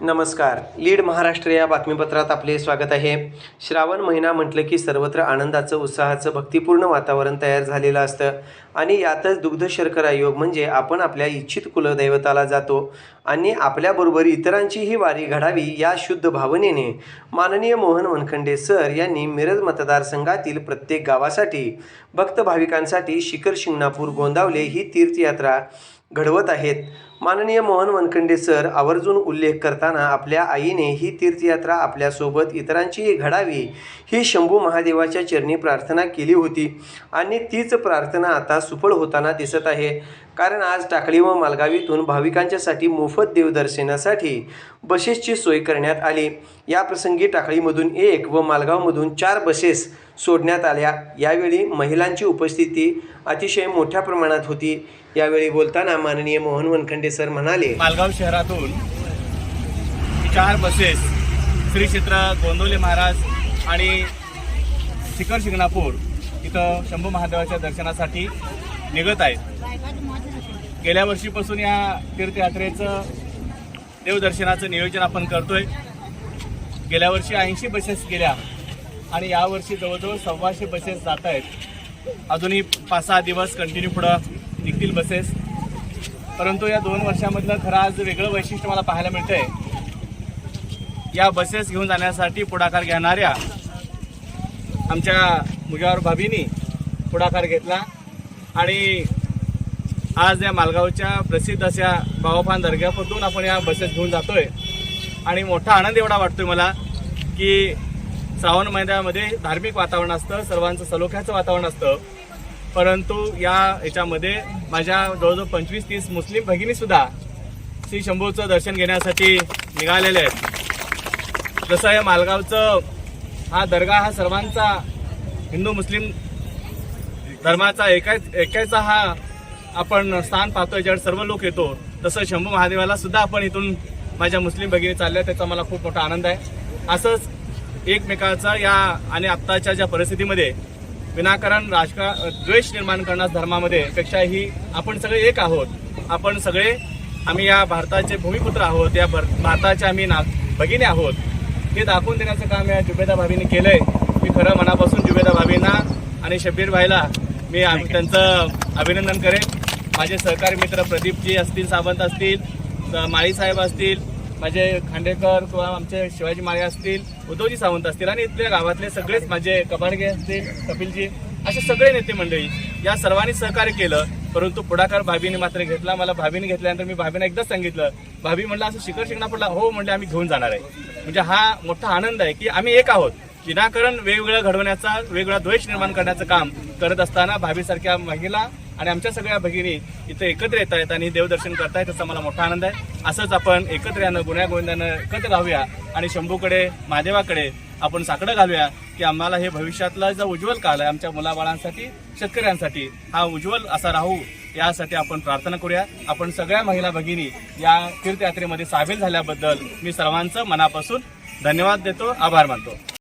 नमस्कार. लीड महाराष्ट्र या बातमीपत्रात आपले स्वागत आहे. श्रावण महिना म्हटलं की सर्वत्र आनंदाचं उत्साहाचं भक्तिपूर्ण वातावरण तयार झालेलं असतं. आणि यातच दुग्ध शर्करा योग म्हणजे आपण आपल्या इच्छित कुलदैवताला जातो आणि आपल्याबरोबर इतरांचीही वारी घडावी या शुद्ध भावनेने माननीय मोहन वनखंडे सर यांनी मिरज मतदारसंघातील प्रत्येक गावासाठी भक्त भाविकांसाठी शिखर शिंगणापूर गोंदावले ही तीर्थयात्रा घडवत आहेत. माननीय मोहन वनखंडे सर आवर्जून उल्लेख करताना आपल्या आईने ही तीर्थयात्रा आपल्यासोबत इतरांचीही घडावी ही शंभू महादेवाच्या चरणी प्रार्थना केली होती आणि तीच प्रार्थना आता सुफळ होताना दिसत आहे. कारण आज टाकळी व मालगावीतून भाविकांच्यासाठी मोफत देवदर्शनासाठी बसेसची सोय करण्यात आली. या प्रसंगी टाकळीमधून एक व मालगावमधून चार बसेस सोडण्यात आल्या. यावेळी महिलांची उपस्थिती अतिशय मोठ्या प्रमाणात होती. यावेळी बोलताना माननीय मोहन वनखंडे सर म्हणाले मालगाव शहरातून चार बसेस श्री क्षेत्र गोंदवले महाराज आणि शिखर शिंगणापूर इथं शंभू महादेवाच्या दर्शनासाठी निघत आहेत. गेल्या वर्षीपासून या तीर्थयात्रेचं देवदर्शनाचं नियोजन आपण करतोय. गेल्या वर्षी ऐंशी बसेस गेल्या आणि यावर्षी जवळजवळ सव्वाशे बसेस जात आहेत. अजूनही पाच सहा दिवस कंटिन्यू पुढं निघतील बसेस. परंतु या दोन वर्षामधलं खरं आज वेगळं वैशिष्ट्य मला पाहायला मिळतंय. या बसेस घेऊन जाण्यासाठी पुढाकार घेणाऱ्या आमच्या मुजावर भाभीनी पुढाकार घेतला आणि आज या मालगावच्या प्रसिद्ध अशा बाबाफान दर्ग्यापासून आपण या बसेस घेऊन जातोय. आणि मोठा आनंद एवढा वाटतोय मला की श्रावण महिन्यामध्ये धार्मिक वातावरण असतं सर्वांचं सलोख्याचं वातावरण असतं. परंतु या याच्यामध्ये माझ्या जवळजवळ पंचवीस तीस मुस्लिम भगिनीसुद्धा श्री शंभूचं दर्शन घेण्यासाठी निघालेले आहेत. जसं या मालगावचं हा दर्गा हा सर्वांचा हिंदू मुस्लिम धर्माचा एकाच एकाचा हा आपण स्थान पाहतोय ज्यावर सर्व लोक येतो तसं शंभू महादेवाला सुद्धा आपण इथून माझ्या मुस्लिम भगिनी चालल्या त्याचा मला खूप मोठा आनंद आहे. असंच एकमेकाचा या आणि आत्ताच्या ज्या परिस्थितीमध्ये विनाकारण राजका द्वेष निर्माण करण्यास धर्मामध्ये पेक्षाही आपण सगळे एक आहोत. आपण सगळे आम्ही या भारताचे भूमिपुत्र आहोत या भर- भारताचे आम्ही ना भगिनी आहोत. हे दाखवून देण्याचं काम या जुबेदा भाभीने केलंय. मी खरं मनापासून जुबेदा भाभींना आणि शब्बीर भाईला मी त्यांचं अभिनंदन करेन. माझे सहकारी मित्र प्रदीपजी असतील सावंत असतील माळीसाहेब असतील माझे खांडेकर किंवा आमचे शिवाजी माळे असतील उद्धवजी सावंत असतील आणि इथल्या गावातले सगळेच माझे कबाडगे असतील कपिलजी असे सगळे नेते मंडळी या सर्वांनी सहकार्य केलं. परंतु पुढाकार भाभीने मात्र घेतला. मला भाभीने घेतल्यानंतर मी भाभीने एकदाच सांगितलं भाभी म्हणलं असं शिखर शिंगणापूरला हो म्हणले आम्ही घेऊन जाणार आहे. म्हणजे हा मोठा आनंद आहे की आम्ही एक आहोत. विनाकारण वेगवेगळं घडवण्याचा वेगळा द्वेष निर्माण करण्याचं काम करत असताना भाभीसारख्या महिला आणि आमच्या सगळ्या भगिनी इथं एकत्र येत आहेत आणि देवदर्शन करतायत त्याचा मला मोठा आनंद आहे. असंच आपण एकत्र यानं गुन्ह्या गोविंदानं एकत्र राहूया आणि शंभूकडे महादेवाकडे आपण साकडं घालूया की आम्हाला हे भविष्यातला जो उज्ज्वल काल आहे आमच्या मुलाबाळांसाठी शेतकऱ्यांसाठी हा उज्ज्वल असा राहू यासाठी आपण प्रार्थना करूया. आपण सगळ्या महिला भगिनी या तीर्थयात्रेमध्ये सामील झाल्याबद्दल मी सर्वांचं मनापासून धन्यवाद देतो आभार मानतो.